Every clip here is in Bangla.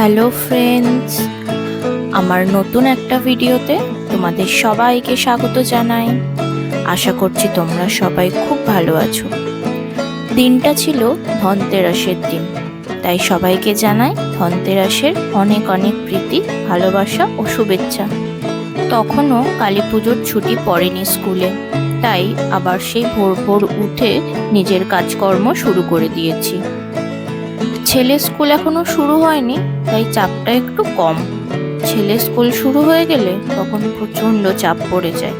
হ্যালো ফ্রেন্ডস, আমার নতুন একটা ভিডিওতে তোমাদের সবাইকে স্বাগত জানাই। আশা করছি তোমরা সবাই খুব ভালো আছো। দিনটা ছিল ধনতেরাসের দিন, তাই সবাইকে জানাই ধনতেরাসের অনেক অনেক প্রীতি, ভালোবাসা ও শুভেচ্ছা। তখনও কালী পুজোর ছুটি পড়েনি স্কুলে, তাই আবার সেই ভোর ভোর উঠে নিজের কাজকর্ম শুরু করে দিয়েছি। ছেলে স্কুল এখনও শুরু হয়নি, তাই চাপটা একটু কম। ছেলে স্কুল শুরু হয়ে গেলে তখন প্রচণ্ড চাপ পড়ে যায়।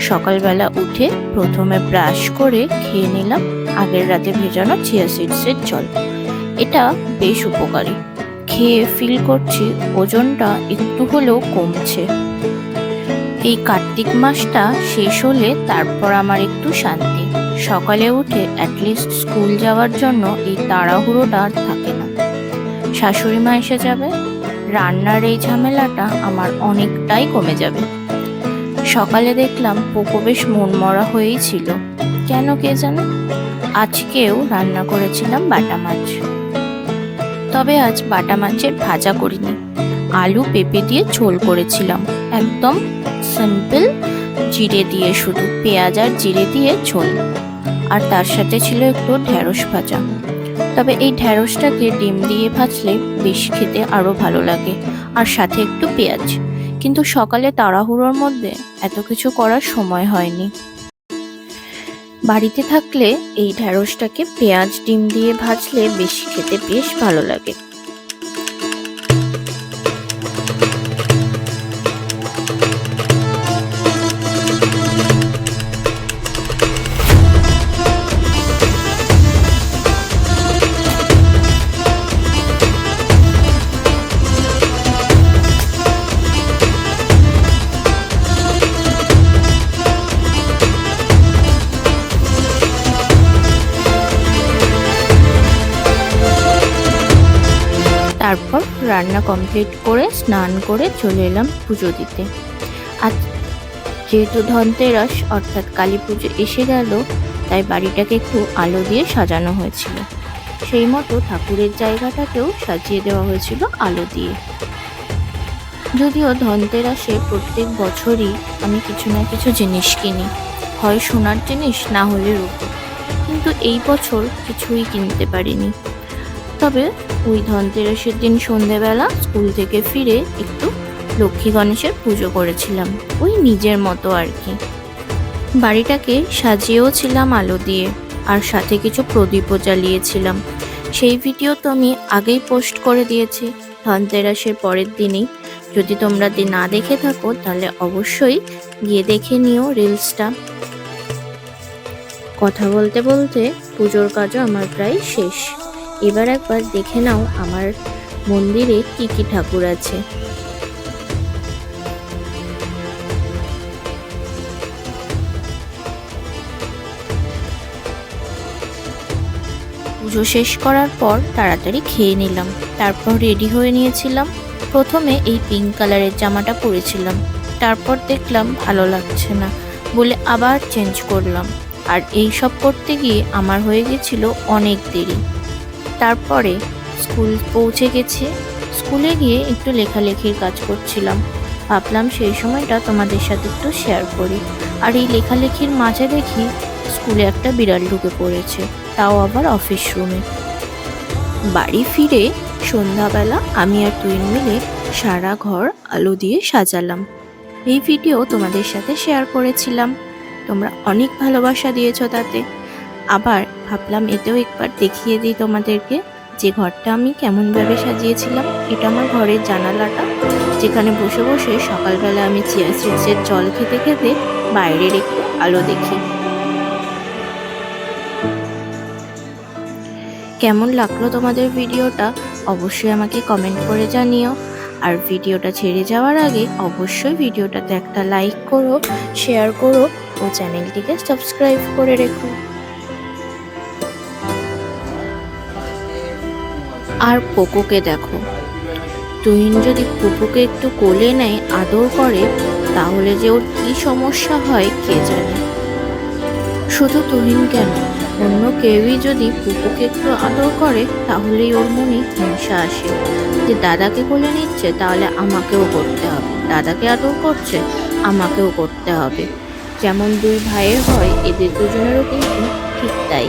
সকালবেলা উঠে প্রথমে ব্রাশ করে খেয়ে নিলাম আগের রাতে ভেজানো চিয়া সিডসের জল। এটা বেশ উপকারী। খেয়ে ফিল করছি ওজনটা একটু হলেও কমছে। এই কার্তিক মাসটা শেষ হলে তারপর আমার একটু শান্তি। সকালে উঠে অ্যাটলিস্ট স্কুল যাওয়ার জন্য এই তাড়াহুড়োটা আর থাকে না। শাশুড়ি মা এসে যাবে, রান্নার এই ঝামেলাটা আমার অনেকটাই কমে যাবে। সকালে দেখলাম পোকো বেশ মন মরা হয়েই ছিল। কেন কে জানে? আজকেও রান্না করেছিলাম বাটা মাছ। তবে আজ বাটা মাছের ভাজা করিনি। আলু পেঁপে দিয়ে ঝোল করেছিলাম। একদম সিম্পল জিরে দিয়ে শুধু পেঁয়াজ আর জিরে দিয়ে ঝোল। আর তার সাথে ছিল একটু ঢ্যাঁড়স ভাজা। তবে এই ঢ্যাঁড়সটাকে ডিম দিয়ে ভাজলে বেশ খেতে আরও ভালো লাগে, আর সাথে একটু পেঁয়াজ। কিন্তু সকালে তাড়াহুড়োর মধ্যে এত কিছু করার সময় হয়নি। বাড়িতে থাকলে এই ঢ্যাঁড়সটাকে পেঁয়াজ, ডিম দিয়ে ভাজলে বেশি খেতে বেশ ভালো লাগে। তারপর রান্না কমপ্লিট করে স্নান করে চলে এলাম পুজো দিতে। আজ যেহেতু ধনতেরাস, অর্থাৎ কালী পুজো এসে গেল, তাই বাড়িটাকে একটু আলো দিয়ে সাজানো হয়েছিল। সেই মতো ঠাকুরের জায়গাটাকেও সাজিয়ে দেওয়া হয়েছিল আলো দিয়ে। যদিও ধনতেরাসে প্রত্যেক বছরই আমি কিছু না কিছু জিনিস কিনি, হয় সোনার জিনিস না হলে রূপো কিন্তু এই বছর কিছুই কিনতে পারিনি। তবে ওই ধনতেরাসের দিন সন্ধেবেলা স্কুল থেকে ফিরে একটু লক্ষ্মী গণেশের পুজো করেছিলাম। ওই নিজের মতো আর কি। বাড়িটাকে সাজিয়েও ছিলাম আলো দিয়ে আর সাথে কিছু প্রদীপও জ্বালিয়েছিলাম। সেই ভিডিও তো আমি আগেই পোস্ট করে দিয়েছি। ধনতেরাসের পরের দিনেই। যদি তোমরা না দেখে থাকো তাহলে অবশ্যই গিয়ে দেখে নিও রিলসটা। কথা বলতে বলতে পুজোর কাজও আমার প্রায় শেষ। এবার একবার দেখে নাও আমার মন্দিরে কি কি ঠাকুর আছে। পুজো শেষ করার পর তাড়াতাড়ি খেয়ে নিলাম, তারপর রেডি হয়ে নিয়েছিলাম। প্রথমে এই পিঙ্ক কালারের জামাটা পরেছিলাম, তারপর দেখলাম ভালো লাগছে না বলে আবার চেঞ্জ করলাম। আর এই সব করতে গিয়ে আমার হয়ে গেছিল অনেক দেরি। তারপরে স্কুল পৌঁছে গেছে। স্কুলে গিয়ে একটু লেখালেখির কাজ করছিলাম। ভাবলাম সেই সময়টা তোমাদের সাথে একটু শেয়ার করি। আর এই লেখালেখির মাঝে দেখি স্কুলে একটা বিড়াল ঢুকে পড়েছে, তাও আবার অফিস রুমে বাড়ি ফিরে সন্ধ্যাবেলা আমি আর তুই মিলে সারা ঘর আলো দিয়ে সাজালাম। এই ভিডিও তোমাদের সাথে শেয়ার করেছিলাম। তোমরা অনেক ভালোবাসা দিয়েছ তাতে। আবার ভাবলাম, এতেও একবার দেখিয়ে দিই তোমাদেরকে যে ঘরটা আমি কেমনভাবে সাজিয়েছিলাম। এটা আমার ঘরের জানালাটা, যেখানে বসে বসে সকালবেলা আমি চিয়া সিডসের জল খেতে খেতে বাইরের একটু আলো দেখি। কেমন লাগল তোমাদের ভিডিওটা? অবশ্যই আমাকে কমেন্ট করে জানিও। আর ভিডিওটা ছেড়ে যাওয়ার আগে অবশ্যই ভিডিওটাতে একটা লাইক করো, শেয়ার করো ও চ্যানেলটিকে সাবস্ক্রাইব করে রেখো। আর পোকোকে দেখো। তুহিন যদি পুপুকে একটু কোলে নেয়, আদর করে, তাহলে যে ওর কি সমস্যা হয় কে জানে। শুধু তুহিন কেন, অন্য কেউই যদি পুকুকে একটু আদর করে, তাহলেই ওর মনে হিংসা আসে। যে দাদাকে কোলে নিচ্ছে, তাহলে আমাকেও করতে হবে। দাদাকে আদর করছে, আমাকেও করতে হবে। যেমন দুই ভাইয়ের হয়, এদের দুজনেরও কিন্তু ঠিক তাই।